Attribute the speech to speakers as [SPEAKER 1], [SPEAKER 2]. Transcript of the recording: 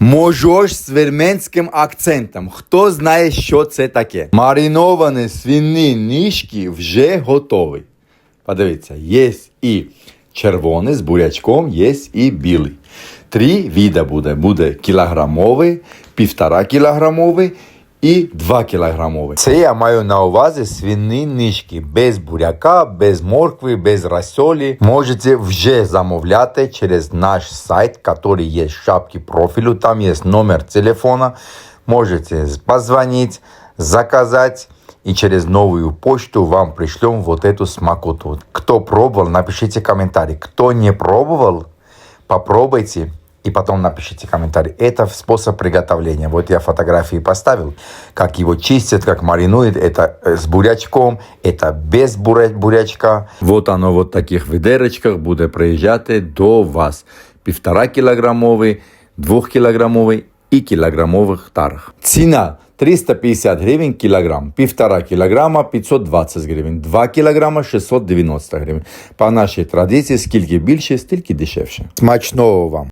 [SPEAKER 1] Можош з вірменським акцентом. Хто знає, що це таке? Мариновані свині ніжки вже готові. Подивіться, є і червоний з бурячком, є і білий. Три віда буде. Буде кілограмовий, півтора кілограмовий і 2 кілограмовий. Це я маю на увазі свині нижки. Без буряка, без моркви, без розсолі. Можете вже замовляти через наш сайт, який є в шапці профілю. Там є номер телефона. Можете позвонить, заказать. И через новую почту вам пришлем вот эту смакоту. Кто пробовал, напишите комментарий. Кто не пробовал, попробуйте и потом напишите комментарий. Это способ приготовления. Вот я фотографии поставил, как его чистят, как маринуют. Это э, с бурячком, это без буря- бурячка. Вот оно вот в таких ведерочках буде приїжджати до вас. Півтора кілограмовий, двохкілограмовий і кілограмових тарах. Ціна 350 гривень кілограм, півтора кілограма 520 гривень, 2 кілограма 690 гривень. По нашій традиції, скільки більше, стільки дешевше. Смачного вам!